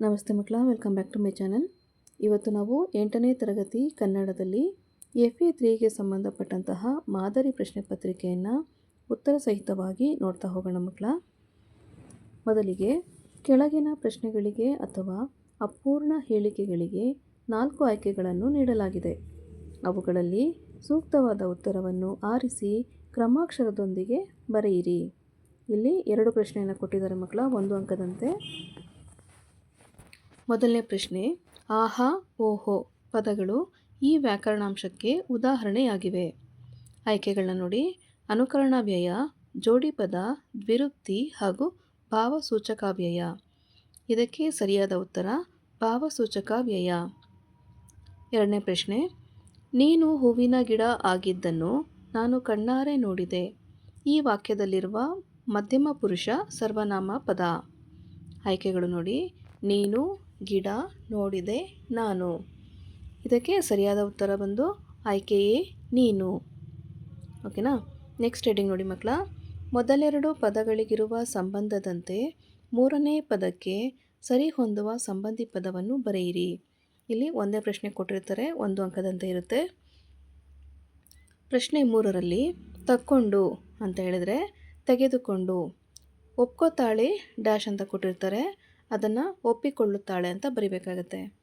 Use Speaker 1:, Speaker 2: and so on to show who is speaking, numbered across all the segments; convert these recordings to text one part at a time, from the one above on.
Speaker 1: ನಮಸ್ತೆ ಮಕ್ಕಳ welcome back to my channel ಇವತ್ತು ನಾವು ಎಂಟನೇ ತರಗತಿ ಕನ್ನಡದಲ್ಲಿ ಎಫ್ ಎ ತ್ರೀಗೆ ಸಂಬಂಧಪಟ್ಟಂತಹ ಮಾದರಿ ಪ್ರಶ್ನೆ ಪತ್ರಿಕೆಯನ್ನು ಉತ್ತರ ಸಹಿತವಾಗಿ ನೋಡ್ತಾ ಹೋಗೋಣ ಮಕ್ಕಳ. ಮೊದಲಿಗೆ ಕೆಳಗಿನ ಪ್ರಶ್ನೆಗಳಿಗೆ ಅಥವಾ ಅಪೂರ್ಣ ಹೇಳಿಕೆಗಳಿಗೆ ನಾಲ್ಕು ಆಯ್ಕೆಗಳನ್ನು ನೀಡಲಾಗಿದೆ. ಅವುಗಳಲ್ಲಿ ಸೂಕ್ತವಾದ ಉತ್ತರವನ್ನು ಆರಿಸಿ ಕ್ರಮಾಕ್ಷರದೊಂದಿಗೆ ಬರೆಯಿರಿ. ಇಲ್ಲಿ ಎರಡು ಪ್ರಶ್ನೆಯನ್ನು ಕೊಟ್ಟಿದ್ದಾರೆ ಮಕ್ಕಳ, ಒಂದು ಅಂಕದಂತೆ. ಮೊದಲನೇ ಪ್ರಶ್ನೆ, ಆಹಾ, ಓಹೋ ಪದಗಳು ಈ ವ್ಯಾಕರಣಾಂಶಕ್ಕೆ ಉದಾಹರಣೆಯಾಗಿವೆ. ಆಯ್ಕೆಗಳನ್ನ ನೋಡಿ. ಅನುಕರಣ ವ್ಯಯ ಜೋಡಿ ಪದ ದ್ವಿರುಕ್ತಿ ಹಾಗೂ ಭಾವಸೂಚಕ ವ್ಯಯ ಇದಕ್ಕೆ ಸರಿಯಾದ ಉತ್ತರ ಭಾವಸೂಚಕ ವ್ಯಯ ಎರಡನೇ ಪ್ರಶ್ನೆ, ನೀನು ಹೂವಿನ ಗಿಡ ಆಗಿದ್ದನ್ನು ನಾನು ಕಣ್ಣಾರೆ ನೋಡಿದೆ. ಈ ವಾಕ್ಯದಲ್ಲಿರುವ ಮಧ್ಯಮ ಪುರುಷ ಸರ್ವನಾಮ ಪದ. ಆಯ್ಕೆಗಳು ನೋಡಿ. ನೀನು ಗಿಡ ನೋಡಿದೆ ನಾನು. ಇದಕ್ಕೆ ಸರಿಯಾದ ಉತ್ತರ ಬಂದು ಆಯ್ಕೆಯೇ ನೀನು. ಓಕೆನಾ? ನೆಕ್ಸ್ಟ್ ಹೆಡಿಂಗ್ ನೋಡಿ ಮಕ್ಕಳ. ಮೊದಲೆರಡು ಪದಗಳಿಗಿರುವ ಸಂಬಂಧದಂತೆ ಮೂರನೇ ಪದಕ್ಕೆ ಸರಿ ಹೊಂದುವ ಸಂಬಂಧಿ ಪದವನ್ನು ಬರೆಯಿರಿ. ಇಲ್ಲಿ ಒಂದೇ ಪ್ರಶ್ನೆ ಕೊಟ್ಟಿರ್ತಾರೆ, ಒಂದು ಅಂಕದಂತೆ ಇರುತ್ತೆ. ಪ್ರಶ್ನೆ ಮೂರರಲ್ಲಿ ತಕ್ಕೊಂಡು ಅಂತ ಹೇಳಿದರೆ ತೆಗೆದುಕೊಂಡು. ಒಪ್ಕೋತಾಳೆ ಡ್ಯಾಶ್ ಅಂತ ಕೊಟ್ಟಿರ್ತಾರೆ ಅದನ್ನು ಒಪ್ಪಿಕೊಳ್ಳುತ್ತಾಳೆ ಅಂತ ಬರಿಬೇಕಾಗತ್ತೆ.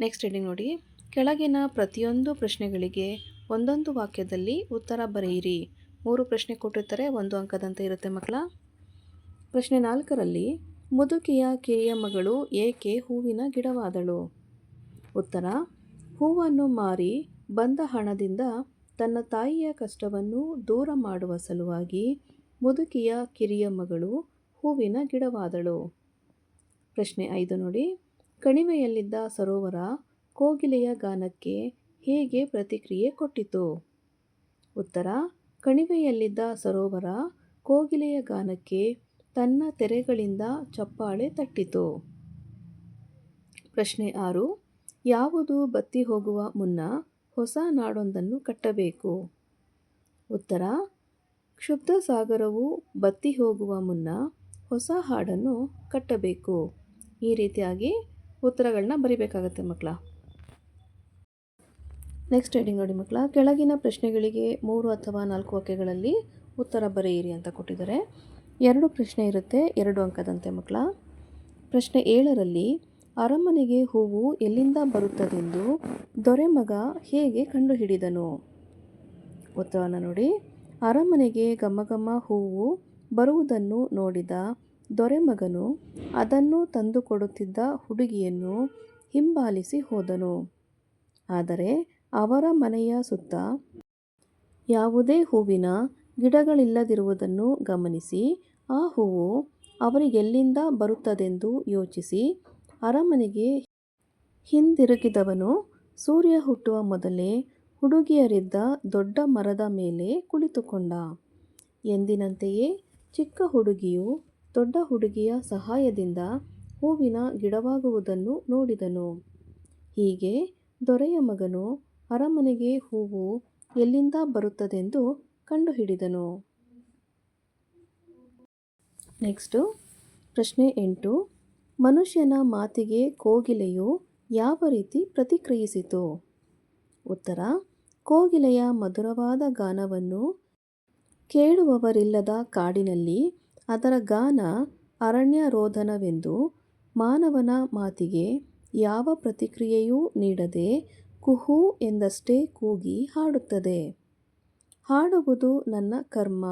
Speaker 1: ನೆಕ್ಸ್ಟ್ ರೀಡಿಂಗ್ ನೋಡಿ, ಕೆಳಗಿನ ಪ್ರತಿಯೊಂದು ಪ್ರಶ್ನೆಗಳಿಗೆ ಒಂದೊಂದು ವಾಕ್ಯದಲ್ಲಿ ಉತ್ತರ ಬರೆಯಿರಿ. ಮೂರು ಪ್ರಶ್ನೆ ಕೊಟ್ಟಿರ್ತಾರೆ, ಒಂದು ಅಂಕದಂತೆ ಇರುತ್ತೆ ಮಕ್ಕಳ. ಪ್ರಶ್ನೆ ನಾಲ್ಕರಲ್ಲಿ, ಮುದುಕಿಯ ಕಿರಿಯ ಮಗಳು ಏಕೆ ಹೂವಿನ ಗಿಡವಾದಳು? ಉತ್ತರ, ಹೂವನ್ನು ಮಾರಿ ಬಂದ ಹಣದಿಂದ ತನ್ನ ತಾಯಿಯ ಕಷ್ಟವನ್ನು ದೂರ ಮಾಡುವ ಸಲುವಾಗಿ ಮುದುಕಿಯ ಕಿರಿಯ ಮಗಳು ಹೂವಿನ ಗಿಡವಾದಳು. ಪ್ರಶ್ನೆ ಐದು ನೋಡಿ. ಕಣಿವೆಯಲ್ಲಿದ್ದ ಸರೋವರ ಕೋಗಿಲೆಯ ಗಾನಕ್ಕೆ ಹೇಗೆ ಪ್ರತಿಕ್ರಿಯೆ ಕೊಟ್ಟಿತು? ಉತ್ತರ, ಕಣಿವೆಯಲ್ಲಿದ್ದ ಸರೋವರ ಕೋಗಿಲೆಯ ಗಾನಕ್ಕೆ ತನ್ನ ತೆರೆಗಳಿಂದ ಚಪ್ಪಾಳೆ ತಟ್ಟಿತು. ಪ್ರಶ್ನೆ ಆರು, ಯಾವುದು ಬತ್ತಿ ಹೋಗುವ ಮುನ್ನ ಹೊಸ ನಾಡೊಂದನ್ನು ಕಟ್ಟಬೇಕು? ಉತ್ತರ, ಕ್ಷುಬ್ಧ ಸಾಗರವು ಬತ್ತಿ ಹೋಗುವ ಮುನ್ನ ಹೊಸ ಹಾಡನ್ನು ಕಟ್ಟಬೇಕು. ಈ ರೀತಿಯಾಗಿ ಉತ್ತರಗಳನ್ನ ಬರಿಬೇಕಾಗತ್ತೆ ಮಕ್ಕಳ. ನೆಕ್ಸ್ಟ್ ಹೆಡಿಂಗ್ ನೋಡಿ ಮಕ್ಕಳ. ಕೆಳಗಿನ ಪ್ರಶ್ನೆಗಳಿಗೆ ಮೂರು ಅಥವಾ ನಾಲ್ಕು ವಾಕ್ಯಗಳಲ್ಲಿ ಉತ್ತರ ಬರೆಯಿರಿ ಅಂತ ಕೊಟ್ಟಿದ್ದಾರೆ. ಎರಡು ಪ್ರಶ್ನೆ ಇರುತ್ತೆ, ಎರಡು ಅಂಕದಂತೆ ಮಕ್ಕಳ. ಪ್ರಶ್ನೆ ಏಳರಲ್ಲಿ, ಅರಮನೆಗೆ ಹೂವು ಎಲ್ಲಿಂದ ಬರುತ್ತದೆಂದು ದೊರೆಮಗ ಹೇಗೆ ಕಂಡುಹಿಡಿದನು? ಉತ್ತರವನ್ನು ನೋಡಿ. ಅರಮನೆಗೆ ಘಮ ಹೂವು ಬರುವುದನ್ನು ನೋಡಿದ ದೊರೆಮಗನು ಅದನ್ನು ತಂದುಕೊಡುತ್ತಿದ್ದ ಹುಡುಗಿಯನ್ನು ಹಿಂಬಾಲಿಸಿ ಹೋದನು. ಆದರೆ ಅವರ ಮನೆಯ ಸುತ್ತ ಯಾವುದೇ ಹೂವಿನ ಗಿಡಗಳಿಲ್ಲದಿರುವುದನ್ನು ಗಮನಿಸಿ ಆ ಹೂವು ಅವರಿಗೆಲ್ಲಿಂದ ಬರುತ್ತದೆಂದು ಯೋಚಿಸಿ ಅರಮನೆಗೆ ಹಿಂದಿರುಗಿದವನು ಸೂರ್ಯ ಹುಟ್ಟುವ ಮೊದಲೇ ಹುಡುಗಿಯರಿದ್ದ ದೊಡ್ಡ ಮರದ ಮೇಲೆ ಕುಳಿತುಕೊಂಡ. ಎಂದಿನಂತೆಯೇ ಚಿಕ್ಕ ಹುಡುಗಿಯು ದೊಡ್ಡ ಹುಡುಗಿಯ ಸಹಾಯದಿಂದ ಹೂವಿನ ಗಿಡವಾಗುವುದನ್ನು ನೋಡಿದನು. ಹೀಗೆ ದೊರೆಯ ಮಗನು ಅರಮನೆಗೆ ಹೂವು ಎಲ್ಲಿಂದ ಬರುತ್ತದೆಂದು ಕಂಡುಹಿಡಿದನು. ನೆಕ್ಸ್ಟು, ಪ್ರಶ್ನೆ ಎಂಟು. ಮನುಷ್ಯನ ಮಾತಿಗೆ ಕೋಗಿಲೆಯು ಯಾವ ರೀತಿ ಪ್ರತಿಕ್ರಿಯಿಸಿತು? ಉತ್ತರ, ಕೋಗಿಲೆಯ ಮಧುರವಾದ ಗಾನವನ್ನು ಕೇಳುವವರಿಲ್ಲದ ಕಾಡಿನಲ್ಲಿ ಅದರ ಗಾನ ಅರಣ್ಯರೋಧನವೆಂದು ಮಾನವನ ಮಾತಿಗೆ ಯಾವ ಪ್ರತಿಕ್ರಿಯೆಯೂ ನೀಡದೆ ಕುಹು ಎಂದಷ್ಟೇ ಕೂಗಿ ಹಾಡುತ್ತದೆ. ಹಾಡುವುದು ನನ್ನ ಕರ್ಮ.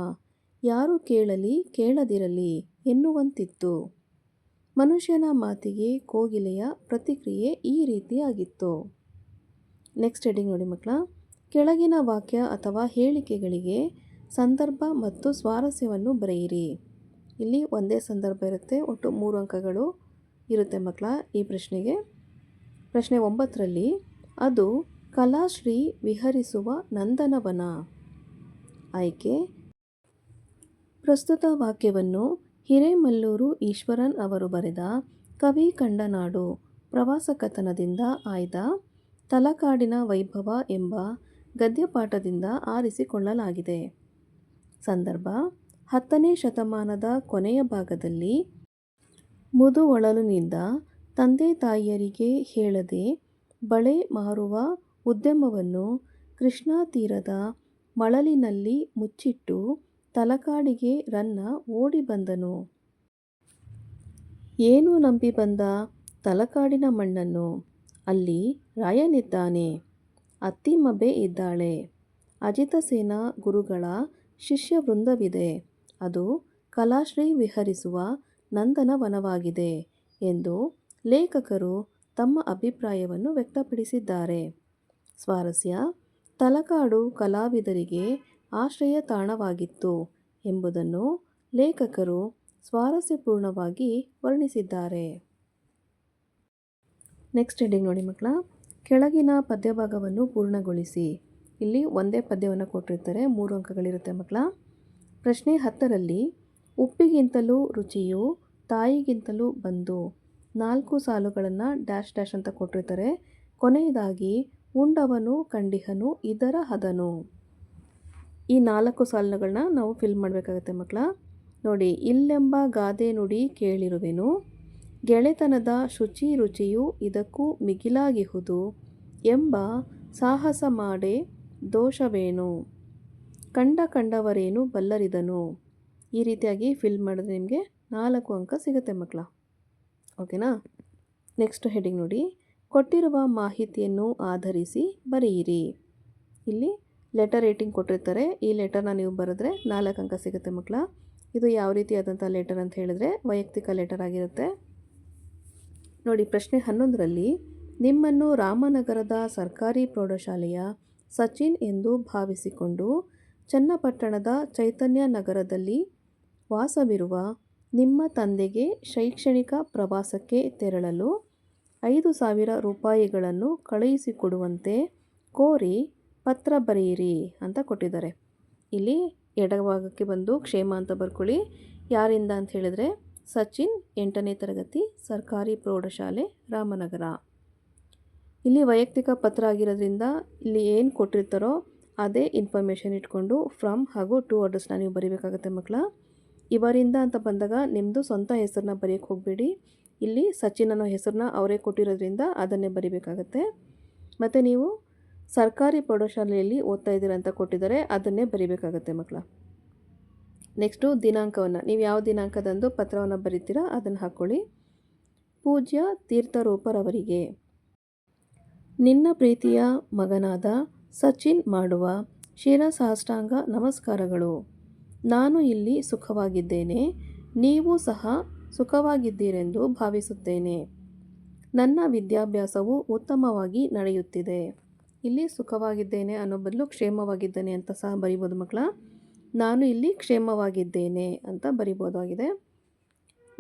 Speaker 1: ಯಾರು ಕೇಳಲಿ ಕೇಳದಿರಲಿ ಎನ್ನುವಂತಿತ್ತು. ಮನುಷ್ಯನ ಮಾತಿಗೆ ಕೋಗಿಲೆಯ ಪ್ರತಿಕ್ರಿಯೆ ಈ ರೀತಿಯಾಗಿತ್ತು. ನೆಕ್ಸ್ಟ್ ಹೆಡಿಂಗ್ ನೋಡಿ ಮಕ್ಕಳ. ಕೆಳಗಿನ ವಾಕ್ಯ ಅಥವಾ ಹೇಳಿಕೆಗಳಿಗೆ ಸಂದರ್ಭ ಮತ್ತು ಸ್ವಾರಸ್ಯವನ್ನು ಬರೆಯಿರಿ. ಇಲ್ಲಿ ಒಂದೇ ಸಂದರ್ಭ ಇರುತ್ತೆ, ಒಟ್ಟು ಮೂರು ಅಂಕಗಳು ಇರುತ್ತೆ ಮಕ್ಕಳ ಈ ಪ್ರಶ್ನೆಗೆ. ಪ್ರಶ್ನೆ ಒಂಬತ್ತರಲ್ಲಿ, ಅದು ಕಲಾಶ್ರೀ ವಿಹರಿಸುವ ನಂದನವನ ಆಯ್ಕೆ. ಪ್ರಸ್ತುತ ವಾಕ್ಯವನ್ನು ಹಿರೇಮಲ್ಲೂರು ಈಶ್ವರನ್ ಅವರು ಬರೆದ ಕವಿ ಕಂಡನಾಡು ಪ್ರವಾಸ ಕಥನದಿಂದ ಆಯ್ದ ತಲಕಾಡಿನ ವೈಭವ ಎಂಬ ಗದ್ಯಪಾಠದಿಂದ ಆರಿಸಿಕೊಳ್ಳಲಾಗಿದೆ. ಸಂದರ್ಭ ಹತ್ತನೇ ಶತಮಾನದ ಕೊನೆಯ ಭಾಗದಲ್ಲಿ ಮುದುವಳಲಿನಿಂದ ತಂದೆ ತಾಯಿಯರಿಗೆ ಹೇಳದೆ ಬಳೆ ಮಾರುವ ಉದ್ಯಮವನ್ನು ಕೃಷ್ಣಾ ತೀರದ ಮಳಲಿನಲ್ಲಿ ಮುಚ್ಚಿಟ್ಟು ತಲಕಾಡಿಗೆ ರನ್ನ ಓಡಿ ಬಂದನು. ಏನು ನಂಬಿ ಬಂದ ತಲಕಾಡಿನ ಮಣ್ಣನ್ನು? ಅಲ್ಲಿ ರಾಯನಿದ್ದಾನೆ. ಅತ್ತಿಮಬ್ಬೆ ಇದ್ದಾಳೆ. ಅಜಿತಸೇನ ಗುರುಗಳ ಶಿಷ್ಯವೃಂದವಿದೆ. ಅದು ಕಲಾಶ್ರೀ ವಿಹರಿಸುವ ನಂದನವನವಾಗಿದೆ ಎಂದು ಲೇಖಕರು ತಮ್ಮ ಅಭಿಪ್ರಾಯವನ್ನು ವ್ಯಕ್ತಪಡಿಸಿದ್ದಾರೆ. ಸ್ವಾರಸ್ಯ, ತಲಕಾಡು ಕಲಾವಿದರಿಗೆ ಆಶ್ರಯ ತಾಣವಾಗಿತ್ತು ಎಂಬುದನ್ನು ಲೇಖಕರು ಸ್ವಾರಸ್ಯಪೂರ್ಣವಾಗಿ ವರ್ಣಿಸಿದ್ದಾರೆ. ನೆಕ್ಸ್ಟ್ ಹೆಡಿಂಗ್ ನೋಡಿ ಮಕ್ಕಳ, ಕೆಳಗಿನ ಪದ್ಯಭಾಗವನ್ನು ಪೂರ್ಣಗೊಳಿಸಿ. ಇಲ್ಲಿ ಒಂದೇ ಪದ್ಯವನ್ನು ಕೊಟ್ಟಿರ್ತಾರೆ, ಮೂರು ಅಂಕಗಳಿರುತ್ತೆ ಮಕ್ಕಳ. ಪ್ರಶ್ನೆ ಹತ್ತರಲ್ಲಿ, ಉಪ್ಪಿಗಿಂತಲೂ ರುಚಿಯು ತಾಯಿಗಿಂತಲೂ ಬಂದು ನಾಲ್ಕು ಸಾಲುಗಳನ್ನು ಡ್ಯಾಶ್ ಡ್ಯಾಶ್ ಅಂತ ಕೊಟ್ಟಿರ್ತಾರೆ. ಕೊನೆಯದಾಗಿ, ಉಂಡವನು, ಕಂಡಿಹನು, ಇದರ ಹದನು. ಈ ನಾಲ್ಕು ಸಾಲುಗಳನ್ನ ನಾವು ಫಿಲ್ ಮಾಡಬೇಕಾಗತ್ತೆ ಮಕ್ಕಳ. ನೋಡಿ, ಇಲ್ಲೆಂಬ ಗಾದೆ ನುಡಿ ಕೇಳಿರುವೆನು ಗೆಳೆತನದ ಶುಚಿ ರುಚಿಯು ಇದಕ್ಕೂ ಮಿಗಿಲಾಗಿಹುದು ಎಂಬ ಸಾಹಸ ಮಾಡೆ ದೋಷವೇನು ಕಂಡ ಕಂಡವರೇನು ಬಲ್ಲರಿದನು? ಈ ರೀತಿಯಾಗಿ ಫಿಲ್ ಮಾಡಿದ್ರೆ ನಿಮಗೆ ನಾಲ್ಕು ಅಂಕ ಸಿಗುತ್ತೆ ಮಕ್ಕಳ. ಓಕೆನಾ? ನೆಕ್ಸ್ಟ್ ಹೆಡಿಂಗ್ ನೋಡಿ. ಕೊಟ್ಟಿರುವ ಮಾಹಿತಿಯನ್ನು ಆಧರಿಸಿ ಬರೆಯಿರಿ. ಇಲ್ಲಿ ಲೆಟರ್ ರೇಟಿಂಗ್ ಕೊಟ್ಟಿರ್ತಾರೆ. ಈ ಲೆಟರ್ನ ನೀವು ಬರೆದ್ರೆ ನಾಲ್ಕು ಅಂಕ ಸಿಗುತ್ತೆ ಮಕ್ಕಳ. ಇದು ಯಾವ ರೀತಿಯಾದಂಥ ಲೆಟರ್ ಅಂತ ಹೇಳಿದ್ರೆ ವೈಯಕ್ತಿಕ ಲೆಟರ್ ಆಗಿರುತ್ತೆ. ನೋಡಿ, ಪ್ರಶ್ನೆ ಹನ್ನೊಂದರಲ್ಲಿ, ನಿಮ್ಮನ್ನು ರಾಮನಗರದ ಸರ್ಕಾರಿ ಪ್ರೌಢಶಾಲೆಯ ಸಚಿನ್ ಎಂದು ಭಾವಿಸಿಕೊಂಡು ಚನ್ನಪಟ್ಟಣದ ಚೈತನ್ಯ ನಗರದಲ್ಲಿ ವಾಸವಿರುವ ನಿಮ್ಮ ತಂದೆಗೆ ಶೈಕ್ಷಣಿಕ ಪ್ರವಾಸಕ್ಕೆ ತೆರಳಲು ಐದು ಸಾವಿರ ರೂಪಾಯಿಗಳನ್ನು ಕಳುಹಿಸಿಕೊಡುವಂತೆ ಕೋರಿ ಪತ್ರ ಬರೆಯಿರಿ ಅಂತ ಕೊಟ್ಟಿದ್ದಾರೆ. ಇಲ್ಲಿ ಎಡಭಾಗಕ್ಕೆ ಬಂದು ಕ್ಷೇಮ ಅಂತ ಬರ್ಕೊಳ್ಳಿ. ಯಾರಿಂದ ಅಂತ ಹೇಳಿದರೆ ಸಚಿನ್ ಎಂಟನೇ ತರಗತಿ, ಸರ್ಕಾರಿ ಪ್ರೌಢಶಾಲೆ, ರಾಮನಗರ. ಇಲ್ಲಿ ವೈಯಕ್ತಿಕ ಪತ್ರ ಆಗಿರೋದ್ರಿಂದ ಇಲ್ಲಿ ಏನು ಕೊಟ್ಟಿರ್ತಾರೋ ಅದೇ ಇನ್ಫಾರ್ಮೇಷನ್ ಇಟ್ಕೊಂಡು ಫ್ರಮ್ ಹಾಗೂ ಟು ಅಡ್ರೆಸ್ನ ನೀವು ಬರೀಬೇಕಾಗತ್ತೆ ಮಕ್ಕಳ. ಇವರಿಂದ ಅಂತ ಬಂದಾಗ ನಿಮ್ಮದು ಸ್ವಂತ ಹೆಸರನ್ನ ಬರೆಯೋಕ್ಕೆ ಹೋಗಬೇಡಿ. ಇಲ್ಲಿ ಸಚಿನ್ ಅನ್ನೋ ಹೆಸರನ್ನ ಅವರೇ ಕೊಟ್ಟಿರೋದ್ರಿಂದ ಅದನ್ನೇ ಬರಿಬೇಕಾಗತ್ತೆ. ಮತ್ತು ನೀವು ಸರ್ಕಾರಿ ಪ್ರೌಢಶಾಲೆಯಲ್ಲಿ ಓದ್ತಾ ಇದ್ದೀರಾ ಅಂತ ಕೊಟ್ಟಿದ್ದಾರೆ ಅದನ್ನೇ ಬರಿಬೇಕಾಗತ್ತೆ ಮಕ್ಕಳ. ನೆಕ್ಸ್ಟು ದಿನಾಂಕವನ್ನು, ನೀವು ಯಾವ ದಿನಾಂಕದಂದು ಪತ್ರವನ್ನು ಬರಿತೀರಾ ಅದನ್ನು ಹಾಕ್ಕೊಳ್ಳಿ ಪೂಜ್ಯ ತೀರ್ಥರೂಪರವರಿಗೆ. ನಿನ್ನ ಪ್ರೀತಿಯ ಮಗನಾದ ಸಚಿನ್ ಮಾಡುವ ಶಿರಸಾಷ್ಟಾಂಗ ನಮಸ್ಕಾರಗಳು. ನಾನು ಇಲ್ಲಿ ಸುಖವಾಗಿದ್ದೇನೆ. ನೀವು ಸಹ ಸುಖವಾಗಿದ್ದೀರೆಂದು ಭಾವಿಸುತ್ತೇನೆ. ನನ್ನ ವಿದ್ಯಾಭ್ಯಾಸವು ಉತ್ತಮವಾಗಿ ನಡೆಯುತ್ತಿದೆ. ಇಲ್ಲಿ ಸುಖವಾಗಿದ್ದೇನೆ ಅನ್ನೋ ಬದಲು ಕ್ಷೇಮವಾಗಿದ್ದೇನೆ ಅಂತ ಸಹ ಬರಿಬೋದು ಮಕ್ಕಳ. ನಾನು ಇಲ್ಲಿ ಕ್ಷೇಮವಾಗಿದ್ದೇನೆ ಅಂತ ಬರಿಬೋದಾಗಿದೆ.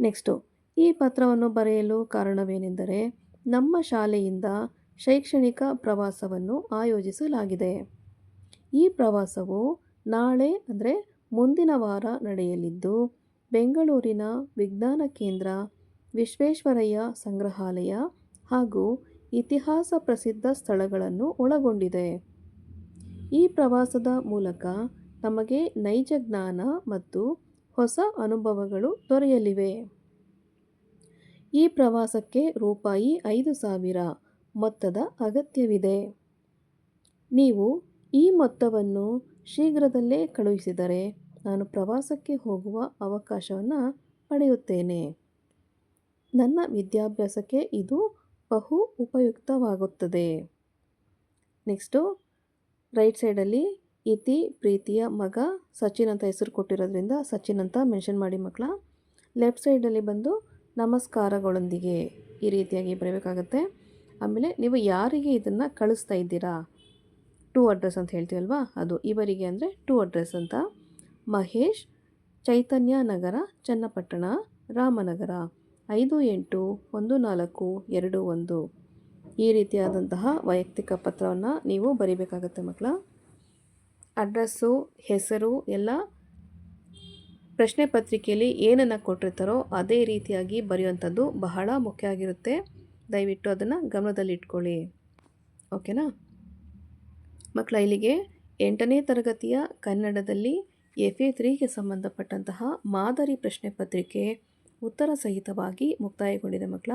Speaker 1: ನೆಕ್ಸ್ಟು, ಈ ಪತ್ರವನ್ನು ಬರೆಯಲು ಕಾರಣವೇನೆಂದರೆ ನಮ್ಮ ಶಾಲೆಯಿಂದ ಶೈಕ್ಷಣಿಕ ಪ್ರವಾಸವನ್ನು ಆಯೋಜಿಸಲಾಗಿದೆ. ಈ ಪ್ರವಾಸವು ನಾಳೆ ಅಂದರೆ ಮುಂದಿನ ವಾರ ನಡೆಯಲಿದ್ದು, ಬೆಂಗಳೂರಿನ ವಿಜ್ಞಾನ ಕೇಂದ್ರ, ವಿಶ್ವೇಶ್ವರಯ್ಯ ಸಂಗ್ರಹಾಲಯ ಹಾಗೂ ಇತಿಹಾಸ ಪ್ರಸಿದ್ಧ ಸ್ಥಳಗಳನ್ನು ಒಳಗೊಂಡಿದೆ. ಈ ಪ್ರವಾಸದ ಮೂಲಕ ನಮಗೆ ನೈಜ ಜ್ಞಾನ ಮತ್ತು ಹೊಸ ಅನುಭವಗಳು ದೊರೆಯಲಿವೆ. ಈ ಪ್ರವಾಸಕ್ಕೆ ರೂಪಾಯಿ ಐದು ಸಾವಿರ ಮೊತ್ತದ ಅಗತ್ಯವಿದೆ. ನೀವು ಈ ಮೊತ್ತವನ್ನು ಶೀಘ್ರದಲ್ಲೇ ಕಳುಹಿಸಿದರೆ ನಾನು ಪ್ರವಾಸಕ್ಕೆ ಹೋಗುವ ಅವಕಾಶವನ್ನು ಪಡೆಯುತ್ತೇನೆ. ನನ್ನ ವಿದ್ಯಾಭ್ಯಾಸಕ್ಕೆ ಇದು ಬಹು ಉಪಯುಕ್ತವಾಗುತ್ತದೆ. ನೆಕ್ಸ್ಟು, ರೈಟ್ ಸೈಡಲ್ಲಿ ಇತಿ ಪ್ರೀತಿಯ ಮಗ ಸಚಿನ್ ಅಂತ ಹೆಸರು ಕೊಟ್ಟಿರೋದ್ರಿಂದ ಸಚಿನ್ ಅಂತ ಮೆನ್ಷನ್ ಮಾಡಿ ಮಕ್ಕಳ ಲೆಫ್ಟ್ ಸೈಡಲ್ಲಿ ಬಂದು ನಮಸ್ಕಾರಗಳೊಂದಿಗೆ ಈ ರೀತಿಯಾಗಿ ಬರಬೇಕಾಗತ್ತೆ. ಆಮೇಲೆ ನೀವು ಯಾರಿಗೆ ಇದನ್ನು ಕಳಿಸ್ತಾ ಇದ್ದೀರಾ? ಟು ಅಡ್ರೆಸ್ ಅಂತ ಹೇಳ್ತೀವಲ್ವಾ? ಅದು ಇವರಿಗೆ ಅಂದರೆ ಟು ಅಡ್ರೆಸ್ ಅಂತ. ಮಹೇಶ್, ಚೈತನ್ಯ ನಗರ, ಚನ್ನಪಟ್ಟಣ, ರಾಮನಗರ. ಐದು ಎಂಟು ಒಂದು ನಾಲ್ಕು ಎರಡು ಒಂದು. ಈ ರೀತಿಯಾದಂತಹ ವೈಯಕ್ತಿಕ ಪತ್ರವನ್ನು ನೀವು ಬರೀಬೇಕಾಗತ್ತೆ ಮಕ್ಕಳ. ಅಡ್ರೆಸ್ಸು, ಹೆಸರು, ಎಲ್ಲ ಪ್ರಶ್ನೆ ಪತ್ರಿಕೆಯಲ್ಲಿ ಏನನ್ನು ಕೊಟ್ಟಿರ್ತಾರೋ ಅದೇ ರೀತಿಯಾಗಿ ಬರೆಯುವಂಥದ್ದು ಬಹಳ ಮುಖ್ಯ ಆಗಿರುತ್ತೆ. ದಯವಿಟ್ಟು ಅದನ್ನು ಗಮನದಲ್ಲಿಟ್ಕೊಳ್ಳಿ. ಓಕೆನಾ? ಮಕ್ಕಳ, ಇಲ್ಲಿಗೆ ಎಂಟನೇ ತರಗತಿಯ ಕನ್ನಡದಲ್ಲಿ ಎಫ್ ಎ ತ್ರೀಗೆ ಸಂಬಂಧಪಟ್ಟಂತಹ ಮಾದರಿ ಪ್ರಶ್ನೆ ಪತ್ರಿಕೆ ಉತ್ತರ ಸಹಿತವಾಗಿ ಮುಕ್ತಾಯಗೊಂಡಿದೆ ಮಕ್ಕಳ.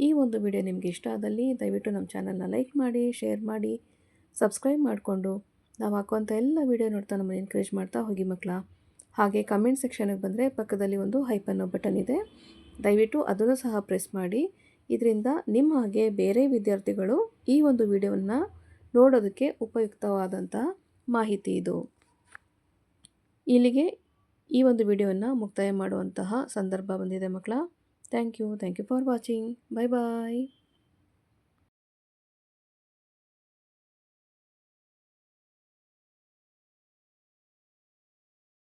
Speaker 1: ಈ ಒಂದು ವಿಡಿಯೋ ನಿಮಗೆ ಇಷ್ಟ ಆದಲ್ಲಿ ದಯವಿಟ್ಟು ನಮ್ಮ ಚಾನಲ್ನ ಲೈಕ್ ಮಾಡಿ, ಶೇರ್ ಮಾಡಿ, ಸಬ್ಸ್ಕ್ರೈಬ್ ಮಾಡಿಕೊಂಡು ನಾವು ಹಾಕುವಂಥ ಎಲ್ಲ ವಿಡಿಯೋ ನೋಡ್ತಾ ನಮ್ಮನ್ನು ಎನ್ಕರೇಜ್ ಮಾಡ್ತಾ ಹೋಗಿ ಮಕ್ಕಳ. ಹಾಗೆ ಕಮೆಂಟ್ ಸೆಕ್ಷನ್ಗೆ ಬಂದರೆ ಪಕ್ಕದಲ್ಲಿ ಒಂದು ಹೈಪ್ ಅನ್ನೋ ಬಟನ್ ಇದೆ. ದಯವಿಟ್ಟು ಅದನ್ನು ಸಹ ಪ್ರೆಸ್ ಮಾಡಿ. ಇದರಿಂದ ನಿಮ್ಮ ಹಾಗೆ ಬೇರೆ ವಿದ್ಯಾರ್ಥಿಗಳು ಈ ಒಂದು ವಿಡಿಯೋವನ್ನು ನೋಡೋದಕ್ಕೆ ಉಪಯುಕ್ತವಾದಂಥ ಮಾಹಿತಿ ಇದು. ಇಲ್ಲಿಗೆ ಈ ಒಂದು ವಿಡಿಯೋವನ್ನು ಮುಕ್ತಾಯ ಮಾಡುವಂತಹ ಸಂದರ್ಭ ಬಂದಿದೆ ಮಕ್ಕಳ. Thank you thank you for watching bye bye